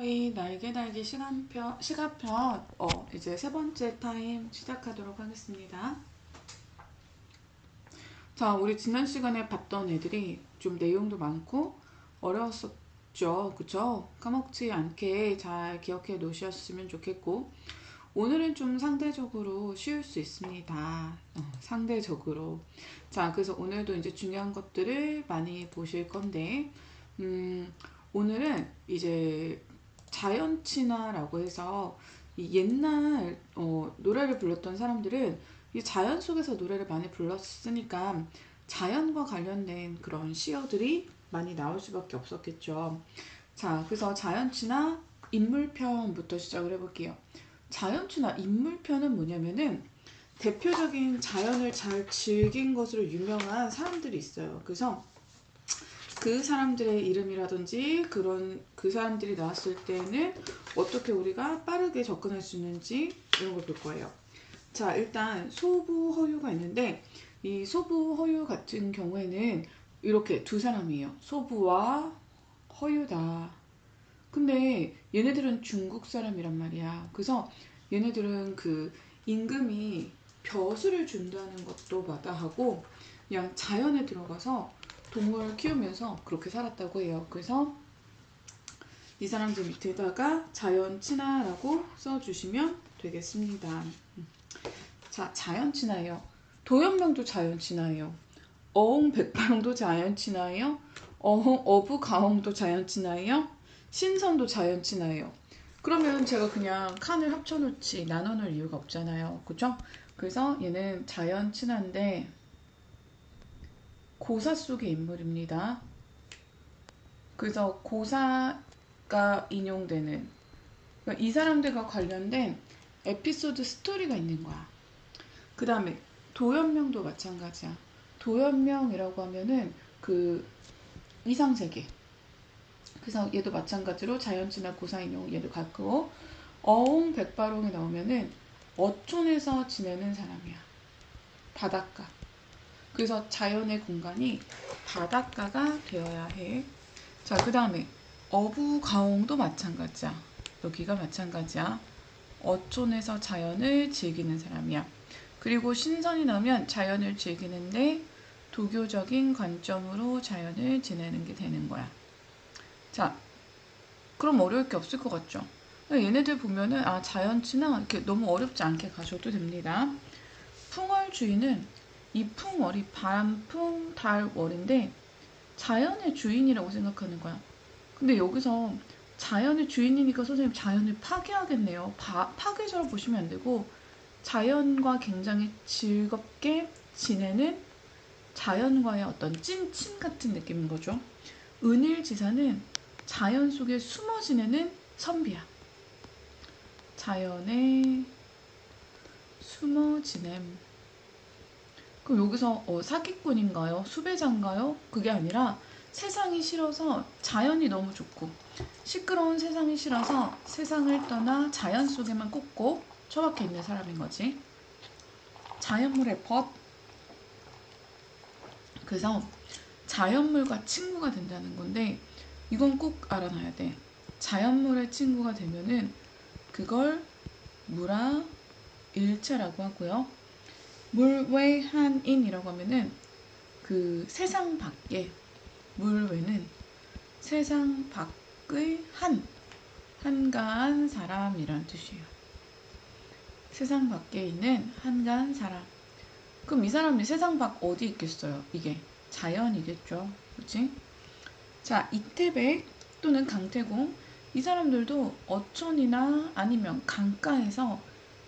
저희 날개 달기 시간편, 시간편, 어, 이제 세 번째 타임 시작하도록 하겠습니다. 자, 우리 지난 시간에 봤던 애들이 좀 내용도 많고 어려웠었죠. 그쵸? 까먹지 않게 잘 기억해 놓으셨으면 좋겠고, 오늘은 좀 상대적으로 쉬울 수 있습니다. 어, 상대적으로. 자, 그래서 오늘도 이제 중요한 것들을 많이 보실 건데, 음, 오늘은 이제 자연친화라고 해서 이 옛날 어, 노래를 불렀던 사람들은 이 자연 속에서 노래를 많이 불렀으니까 자연과 관련된 그런 시어들이 많이 나올 수밖에 없었겠죠. 자, 그래서 자연친화 인물편부터 시작을 해볼게요. 자연친화 인물편은 뭐냐면은 대표적인 자연을 잘 즐긴 것으로 유명한 사람들이 있어요. 그래서 그 사람들의 이름이라든지 그런 그 사람들이 나왔을 때는 어떻게 우리가 빠르게 접근할 수 있는지 이런 걸 볼 거예요. 자, 일단 소부 허유가 있는데 이 소부 허유 같은 경우에는 이렇게 두 사람이에요. 소부와 허유다. 근데 얘네들은 중국 사람이란 말이야. 그래서 얘네들은 그 임금이 벼슬을 준다는 것도 마다하고 그냥 자연에 들어가서 동물 키우면서 그렇게 살았다고 해요. 그래서 이 사람들 밑에다가 자연 친화라고 써주시면 되겠습니다. 자, 자연 친화예요. 도연명도 자연 친화예요. 어홍 백발홍도 자연 친화예요. 어홍 어부 가홍도 자연 친화예요. 신선도 자연 친화예요. 그러면 제가 그냥 칸을 합쳐놓지 나눠놓을 이유가 없잖아요. 그죠? 그래서 얘는 자연 친화인데 고사 속의 인물입니다. 그래서 고사가 인용되는 그러니까 이 사람들과 관련된 에피소드 스토리가 있는 거야. 그 다음에 도연명도 마찬가지야. 도연명이라고 하면은 그 이상세계. 그래서 얘도 마찬가지로 자연친화 고사인용 얘도 같고 어옹 백발홍이 나오면은 어촌에서 지내는 사람이야. 바닷가. 그래서 자연의 공간이 바닷가가 되어야 해. 자, 그 다음에 어부가옹도 마찬가지야. 여기가 마찬가지야. 어촌에서 자연을 즐기는 사람이야. 그리고 신선이 나면 자연을 즐기는데 도교적인 관점으로 자연을 지내는 게 되는 거야. 자, 그럼 어려울 게 없을 것 같죠? 얘네들 보면은 아 자연치나 이렇게 너무 어렵지 않게 가셔도 됩니다. 풍월주의는 이 풍월이 바람풍 달월인데 자연의 주인이라고 생각하는 거야. 근데 여기서 자연의 주인이니까 선생님 자연을 파괴하겠네요. 파, 파괴자로 보시면 안 되고 자연과 굉장히 즐겁게 지내는 자연과의 어떤 찐친 같은 느낌인 거죠. 은일지사는 자연 속에 숨어 지내는 선비야. 자연에 숨어 지냄. 그럼 여기서 어, 사기꾼인가요? 수배자인가요? 그게 아니라 세상이 싫어서 자연이 너무 좋고 시끄러운 세상이 싫어서 세상을 떠나 자연 속에만 꽂고 처박혀 있는 사람인 거지. 자연물의 벗. 그래서 자연물과 친구가 된다는 건데 이건 꼭 알아놔야 돼. 자연물의 친구가 되면은 그걸 무라 일체라고 하고요. 물외한인이라고 하면은 그 세상 밖에 물외는 세상 밖의 한 한가한 사람이란 뜻이에요. 세상 밖에 있는 한가한 사람. 그럼 이 사람이 세상 밖 어디 있겠어요? 이게 자연이겠죠. 그치? 자, 이태백 또는 강태공. 이 사람들도 어촌이나 아니면 강가에서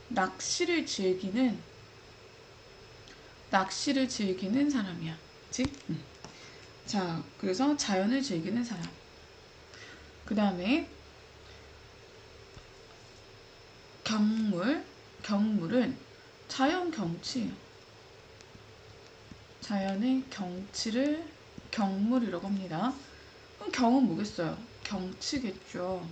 낚시를 즐기는 낚시를 즐기는 사람이야. 그치? 응. 자, 그래서 자연을 즐기는 사람. 그 다음에 경물. 경물은 자연 경치. 자연의 경치를 경물이라고 합니다. 그럼 경은 뭐겠어요? 경치겠죠.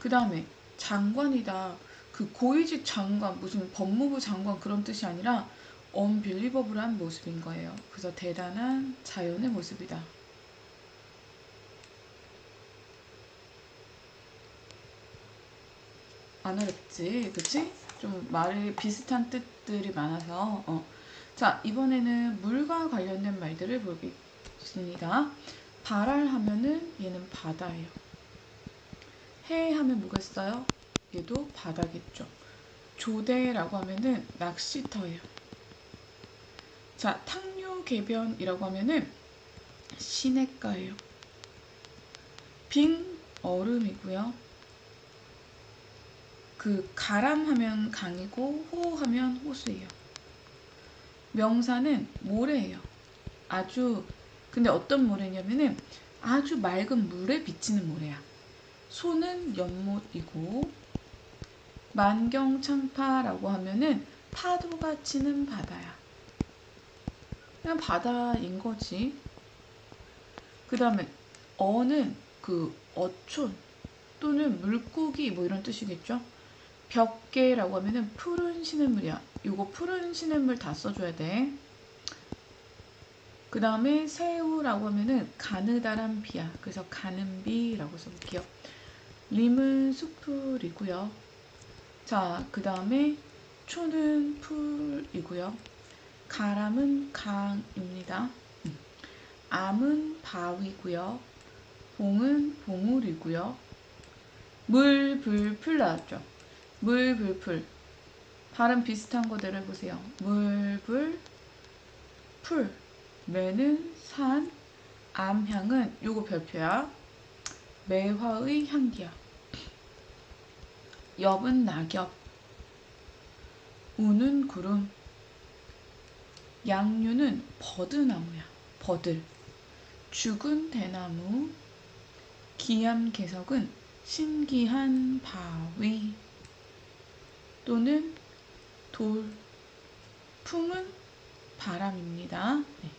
그 다음에 장관이다. 그 고위직 장관, 무슨 법무부 장관 그런 뜻이 아니라 언빌리버블한 모습인 거예요. 그래서 대단한 자연의 모습이다. 안 어렵지, 그치? 좀 말이 비슷한 뜻들이 많아서 어. 자 이번에는 물과 관련된 말들을 보겠습니다. 발알 하면은 얘는 바다예요. 해 하면 뭐가 있어요? 얘도 바다겠죠. 조대라고 하면은 낚시터예요. 자 탕류개변이라고 하면은 시냇가예요. 빙 얼음이고요. 그 가람하면 강이고 호하면 호수예요. 명사는 모래예요. 아주 근데 어떤 모래냐면은 아주 맑은 물에 비치는 모래야. 소는 연못이고 만경창파라고 하면은 파도가 치는 바다야. 그냥 바다인 거지. 그 다음에 어는 그 어촌 또는 물고기 뭐 이런 뜻이겠죠. 벽계라고 하면은 푸른 시냇물이야. 요거 푸른 시냇물 다 써줘야 돼. 그 다음에 새우라고 하면은 가느다란 비야. 그래서 가는 비라고 써볼게요. 림은 숲풀이고요. 자, 그 다음에 초는 풀이고요. 가람은 강입니다. 음. 암은 바위고요. 봉은 봉우리고요. 물, 불, 풀 나왔죠. 물, 불, 풀. 발음 비슷한 거대로 해보세요. 물, 불, 풀. 매는 산, 암향은 요거 별표야. 매화의 향기야. 엽은 낙엽. 우는 구름. 양류는 버드나무야. 버들. 죽은 대나무. 기암 개석은 신기한 바위. 또는 돌. 품은 바람입니다. 네.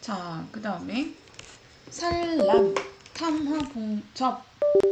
자, 그 다음에 살람, 탐하, 봉접,